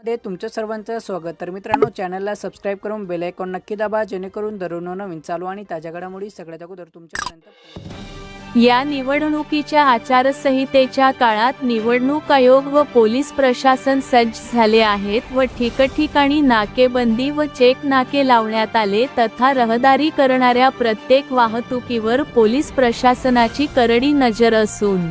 मध्ये तुमचं सर्वांचं स्वागत. तर मित्रांनो चॅनलला सबस्क्राईब करून बेल आयकॉन नक्की दाबा जेणेकरून दररोज नवीन चालू आणि ताज्या घडामोडी सगळ्यात अगोदर तुमच्यापर्यंत या निवडणुकीच्या आचारसंहितेच्या काळात निवडणूक आयोग व पोलीस प्रशासन सज्ज झाले आहेत व ठिकठिकाणी नाकेबंदी व चेक नाके लावण्यात आले तथा रहदारी करणाऱ्या प्रत्येक वाहतुकीवर पोलीस प्रशासनाची करडी नजर असून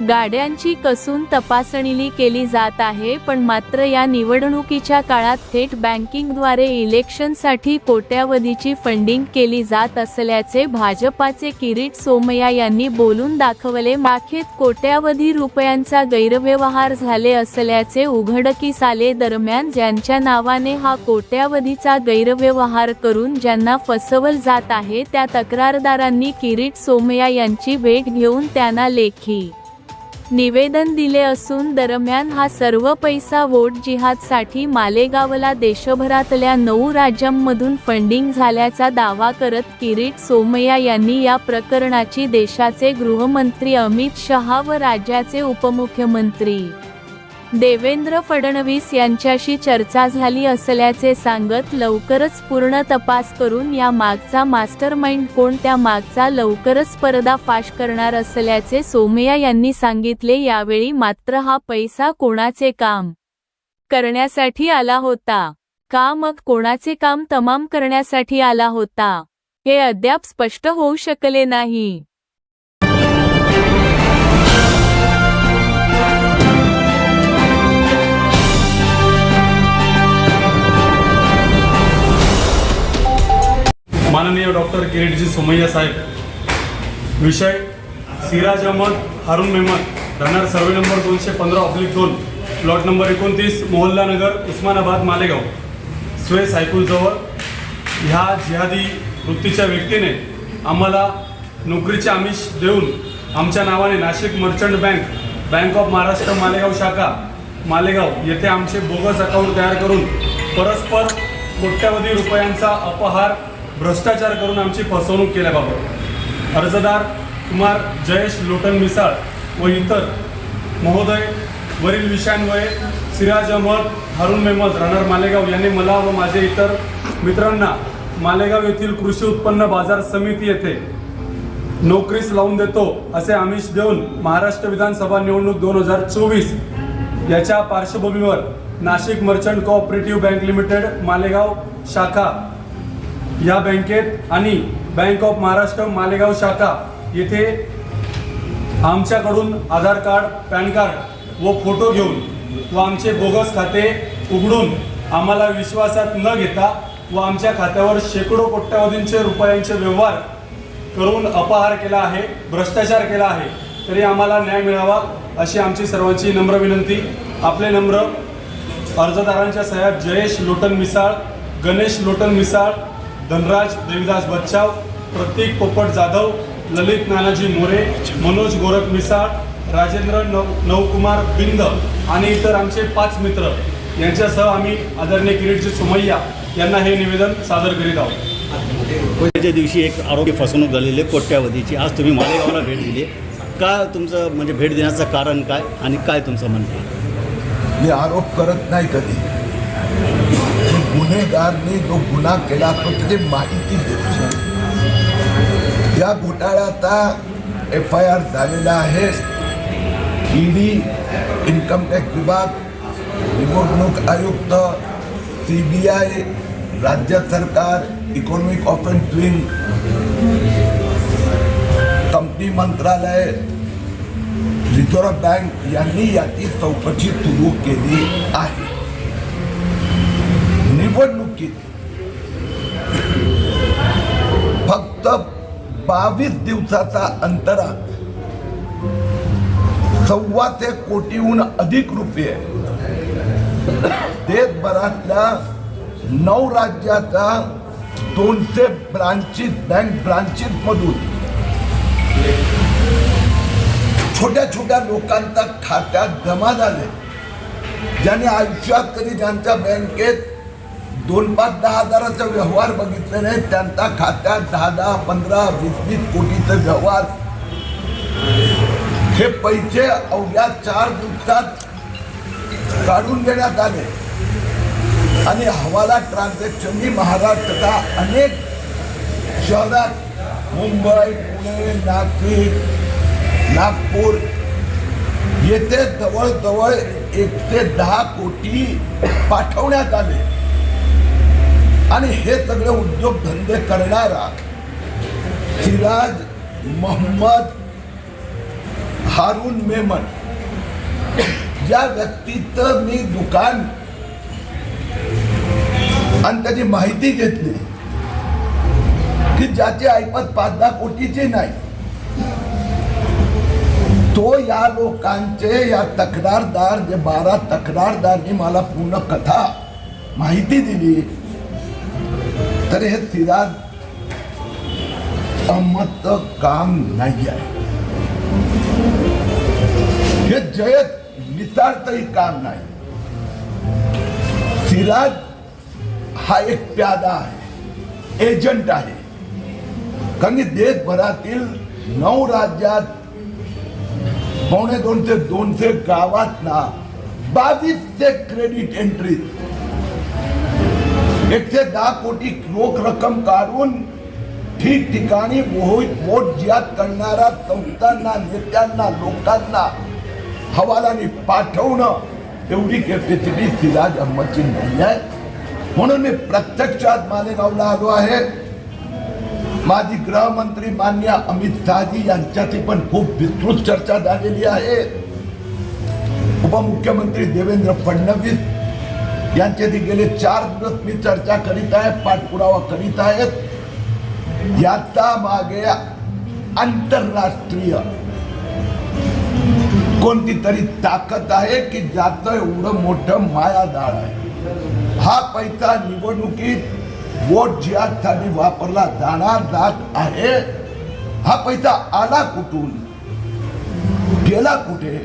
गाड्यांची कसून तपासणी केली जात आहे पण मात्र या निवडणुकीच्या काळात थेट बँकिंगद्वारे इलेक्शनसाठी कोट्यावधीची फंडिंग केली जात असल्याचे भाजपाचे किरीट सोमया यांनी बोलून दाखवले. माखेत कोट्यावधी रुपयांचा गैरव्यवहार झाले असल्याचे उघडकीस आले दरम्यान ज्यांच्या नावाने हा कोट्यावधीचा गैरव्यवहार करून ज्यांना फसवल जात आहे त्या तक्रारदारांनी किरीट सोमया यांची भेट घेऊन त्यांना लेखी निवेदन दिले असून दरम्यान हा सर्व पैसा वोट जिहादसाठी मालेगावला देशभरातल्या नऊ राज्यांमधून फंडिंग झाल्याचा दावा करत किरीट सोमय्या यांनी या प्रकरणाची देशाचे गृहमंत्री अमित शहा व राज्याचे उपमुख्यमंत्री देवेंद्र फडणवीस यांच्याशी चर्चा झाली असल्याचे सांगत लवकरच पूर्ण तपास करून या मागचा मास्टरमाइंड कोण त्या मागचा लवकरच पर्दाफाश करणार असल्याचे सोमय्या यांनी सांगितले. यावेळी मात्र हा पैसा कोणाचे काम करण्यासाठी आला होता? का मग कोणाचे काम तमाम करण्यासाठी आला होता? हे अद्याप स्पष्ट होऊ शकले नाही. माननीय डॉक्टर किरीटजी सोमय्या साहेब विषय सिराज अहमद हारून मेहमद राहणार सर्वे नंबर दोनशे पंधरा ऑब्लिक दोन प्लॉट नंबर एकोणतीस मोहल्ला नगर उस्मानाबाद मालेगाव. स्वे सायकुलजवळ ह्या जिहादी वृत्तीच्या व्यक्तीने आम्हाला नोकरीचे आमिष देऊन आमच्या नावाने Nashik merchant bank bank of Maharashtra Malegaon शाखा मालेगाव येथे आमचे बोगस अकाउंट तयार करून परस्पर कोट्यावधी रुपयांचा अपहार भ्रष्टाचार करून आमची फसवणूक केल्याबाबत. अर्जदार कुमार जयेश लोटन मिसाळ व इतर महोदय वरील विषयांमुळे सिराज अहमद हारून मेहमद राहणार मालेगाव यांनी मला व माझे इतर मित्रांना मालेगाव येथील कृषी उत्पन्न बाजार समिती येथे नोकरीस लावून देतो असे आमिष देऊन महाराष्ट्र विधानसभा निवडणूक दोन हजार चोवीस याच्या पार्श्वभूमीवर Nashik merchant cooperative bank limited Malegaon शाखा या बँकेत आणि बँक ऑफ महाराष्ट्र मालेगाव शाखा येथे आमच्याकडून आधार कार्ड पॅन कार्ड व फोटो घेऊन व आमचे बोगस खाते उघडून आम्हाला विश्वासात न घेता व आमच्या खात्यावर शेकडो कोट्यावधींचे रुपयांचे व्यवहार करून अपहार केला आहे भ्रष्टाचार केला आहे तरी आम्हाला न्याय मिळावा अशी आमची सर्वांची नम्र विनंती. आपले नम्र अर्जदारांच्या सह्या जयेश लोटन मिसाळ गणेश लोटन मिसाळ धनराज देविदास बच्चाव प्रतीक पोपट जाधव ललित नानाजी मोरे मनोज गोरख मिसाळ राजेंद्र नव नवकुमार बिंद आणि इतर आमचे पाच मित्र. यांच्यासह आम्ही आदरणीय किरीटजी सोमय्या यांना हे निवेदन सादर करीत आहोत. कोणत्या दिवशी एक आरोग्य फसवणूक झालेली आहे कोट्यावधीची. आज तुम्ही मालेगावला भेट दिली का तुमचं म्हणजे भेट देण्याचं कारण काय आणि काय तुमचं म्हणणं आहे? मी आरोप करत नाही कधी. गुन्हेगारने जो गुन्हा केला तो त्याची माहिती देतो या घोटाळ्याचा एफ़ आय आर झालेला आहे ईडी, इन्कम टॅक्स विभाग निवडणूक आयुक्त सी बी आय राज्य सरकार, इकॉनॉमिक ऑफेन्स विंग, कंपनी मंत्रालय रिझर्व्ह बँक, यांनी याची चौकशी सुरू केली आहे निवडणुकीत फक्त बावीस दिवसाचा अंतरात सव्वा ते कोटीहून अधिक रुपये देशभरातल्या नऊ राज्याच्या दोनशे ब्रांचेस बँक ब्रांचेस मधून छोट्या छोट्या लोकांच्या खात्यात जमा झाले. ज्यांनी आयुष्यात कधी ज्यांच्या बँकेत दोन पाच दहा हजाराचा व्यवहार बघितले नाही त्यांच्या खात्यात दहा दहा पंधरा वीस वीस कोटीचा व्यवहार. हे पैसे अवघ्या चार दिवसात काढून घेण्यात आले. आणि हवाला ट्रान्झॅक्शननी महाराष्ट्राचा अनेक शहरात मुंबई पुणे नाशिक नागपूर येथे जवळजवळ एकशे दहा कोटी पाठवण्यात आले. आणि हे सगळे उद्योगधंदे करणारा सिराज मोहम्मद हारून मेमन. ज्या व्यक्तीचं मी दुकान आणि त्याची माहिती घेतली की ज्याची ऐपत पाच दहा कोटीची नाही तो या लोकांचे या तक्रारदार जे बारा तक्रारदारनी मला पूर्ण कथा माहिती दिली तर हे सिराज अमत काम नाही आहे हे जयत निसारतही काम नाही. सिराज हा एक प्यादा आहे एजंट आहे. कारण की देशभरातील नऊ राज्यात पावणे दोनशे दोनशे गावात ना बावीसशे क्रेडिट एंट्री एकशे दहा कोटी रोख रक्कम काढून ठिकठिकाणी मोहित वोट ज्यात करणाऱ्या संस्थांना नेत्यांना लोकांना हवालाने पाठवणं एवढी कॅपॅसिटी सिराज अहमदची नाही आहे. म्हणून मी प्रत्यक्षात मालेगावला आलो आहे. माजी गृहमंत्री मान्य अमित शहाजी यांच्याशी पण खूप विस्तृत चर्चा झालेली आहे. उपमुख्यमंत्री देवेंद्र फडणवीस यांच्याशी गेले चार दिवस मी चर्चा करीत आहे पाठपुरावा करीत आहेत. याचा मागे आंतरराष्ट्रीय कोणती तरी ताकद आहे की ज्याचं एवढं मोठं मायादाळ आहे. हा पैसा निवडणुकीत वोट जिहादसाठी वापरला जाणार जात आहे हा पैसा आला कुठून? गेला कुठे?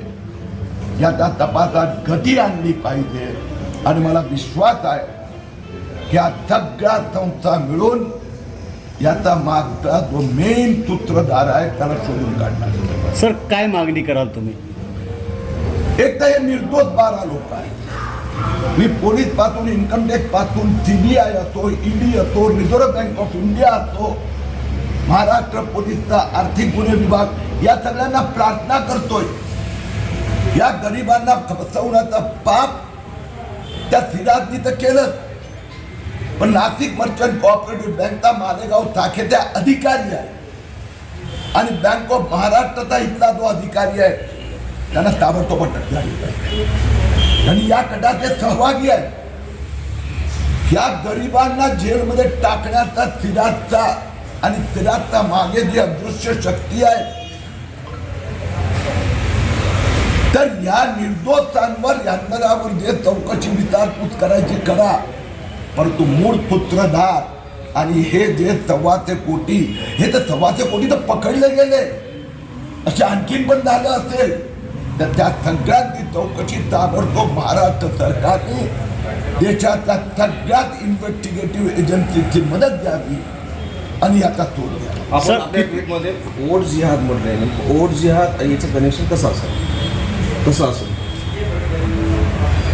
याचा तपासात गती आणली पाहिजे. आणि मला विश्वास आहे की या सगळ्या संस्था मिळून याचा मागचा जो मेन सूत्रधार आहे त्याला शोधून काढणार सर काय मागणी कराल तुम्ही एक तर हे निर्दोष बारा लोक आहेत मी पोलीसपासून इन्कम टॅक्सपासून सीबीआय असो ईडी असो रिझर्व्ह बँक ऑफ इंडिया असो महाराष्ट्र पोलीसचा आर्थिक गुन्हे विभाग या सगळ्यांना प्रार्थना करतोय या गरिबांना फसवण्याचा पाप त्या सिराजनी तर केलं. पण नाशिक मर्चंट कोऑपरेटिव्ह बँकचा मालेगाव शाखेच्या अधिकारी आहे. आणि बँक ऑफ महाराष्ट्राचा इथला जो अधिकारी आहे त्यांना ताबडतोब अटक झाली पाहिजे. आणि या कटाचे सहभागी आहे. या गरिबांना जेलमध्ये टाकण्याचा सिराजचा आणि सिराजचा मागे जी अदृश्य शक्ती आहे तर या निर्दोषांवर यांदरावर जे चौकशी विचारपूस करायची करा. परंतु मूळ सूत्रधार आणि हे जे सव्वाचे कोटी हे तर सव्वाचे कोटी तर पकडले गेले. असे आणखीन पण झालं असेल. तर त्या सगळ्यांची चौकशी ताबडतोब महाराष्ट्र सरकारने देशातल्या सगळ्यात इन्व्हेस्टिगेटिव्ह एजन्सीची मदत द्यावी आणि याचा शोध घ्यावा. आपण आपल्या ट्विटमध्ये ओट जिहाद म्हटलंय ओट जिहाद याचं कनेक्शन कसं असेल? कसं असेल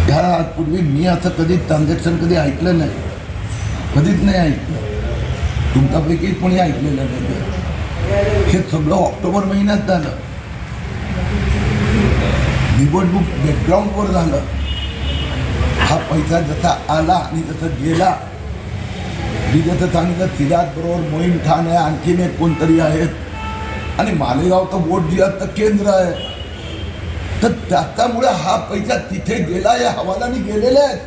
ह्या पूर्वी मी असं कधी ट्रान्झॅक्शन कधी ऐकलं नाही. कधीच नाही ऐकलं. तुमच्यापैकी कोणी ऐकलेलं नाही हे सगळं ऑक्टोबर महिन्यात झालं. निवडणूक बॅकग्राऊंडवर झालं. हा पैसा जसा आला आणि जसा गेला मी जसं सांगितलं सिराज बरोबर मोहीम ठाण आहे आणखीन एक कोणतरी आहेत. आणि मालेगाव तर वोट तर केंद्र आहे. तर त्याच्यामुळे हा पैसा तिथे गेला या हवालाने गेलेले आहेत.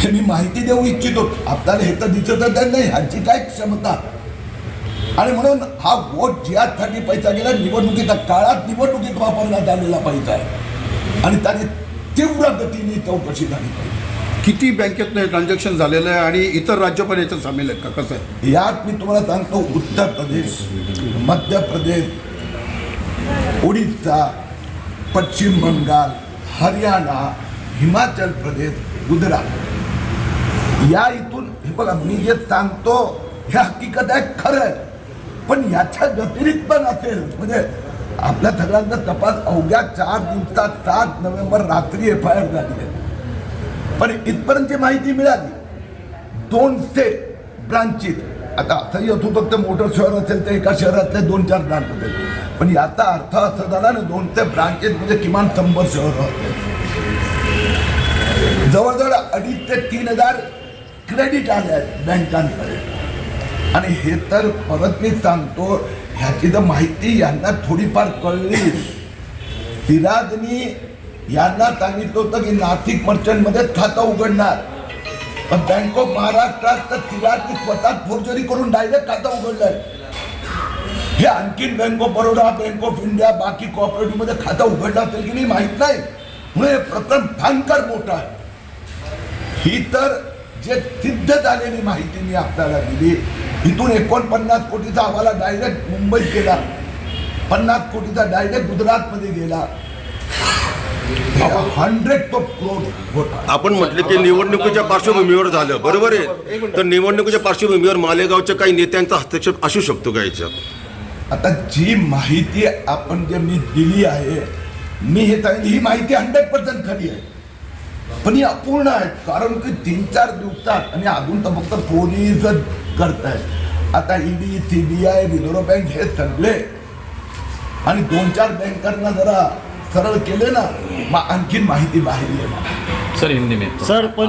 हे मी माहिती देऊ इच्छितो. आपल्याला हे तर दिसतच नाही ह्याची काय क्षमता? आणि म्हणून हा वोट जिहादसाठी पैसा गेला निवडणुकीच्या काळात निवडणुकीत वापरण्यात आलेला पैसा आहे. आणि त्याने तीव्र गतीने चौकशी झाली पाहिजे किती बँकेतनं ट्रान्झॅक्शन झालेलं आहे आणि इतर राज्य पण याच्यात सामील आहेत का? कसं आहे? यात मी तुम्हाला सांगतो उत्तर प्रदेश मध्य प्रदेश ओडिशा पश्चिम बंगाल हरियाणा हिमाचल प्रदेश गुजरात. या इथून हे बघा मी जे सांगतो हे हकीकत आहे खरं आहे. पण याच्या व्यतिरिक्त पण असेल म्हणजे आपल्या सगळ्यांचा तपास अवघ्या चार दिवसात सात नोव्हेंबर रात्री एफ आय आर झाली आहे. पण इथपर्यंतची माहिती मिळाली. दोनशे ब्रांचेस. आता अर्थ येतो फक्त मोठं शहर असेल तर एका शहरातले दोन चार ब्रांच होते. पण याचा अर्थ असा झाला ना दोन ते ब्रांचेस म्हणजे किमान शंभर शहर होते. जवळजवळ अडीच ते तीन हजार क्रेडिट आले आहेत बँकांकडे आणि हे तर परत मी सांगतो ह्याची तर माहिती यांना थोडीफार कळली. सिराजनी यांना सांगितलं होतं की नाशिक मर्चंटमध्येच खातं उघडणार. पण बँक ऑफ महाराष्ट्रात तर सिराजनी स्वतः फोर्जरी करून डायरेक्ट खातं उघडलंय. हे आणखीन bank of Baroda bank of India बाकी कॉपरेटिव्हमध्ये खातं उघडलं असेल की नाही माहीत नाही. म्हणून हे प्रकरण भयंकर मोठं आहे. ही तर जे सिद्ध झालेली माहिती मी आपल्याला दिली. इथून एकोणपन्नास कोटीचा आम्हाला डायरेक्ट मुंबईत गेला. पन्नास कोटीचा डायरेक्ट गुजरातमध्ये गेला. हंड्रेड आपण म्हटले की निवडणुकीच्या पार्श्वभूमीवर झालं. बरोबर आहे. तर निवडणुकीच्या पार्श्वभूमीवर मालेगावच्या काही नेत्यांचा हस्तक्षेप असू शकतो का याच्यात आता जी माहिती आपण जे मी दिली आहे मी हे सांगितलं ही माहिती हंड्रेड पर्सेंट खरी आहे. पण ही अपूर्ण आहे कारण की तीन चार दिवसात आणि अजून तर फक्त पोलीसच करत आहे आता ED C B I reserve bank हे सगळे आणि दोन चार बँकांना जरा सरळ केले ना मग आणखीन माहिती बाहेर येणार. सर हिंदी में. सर पण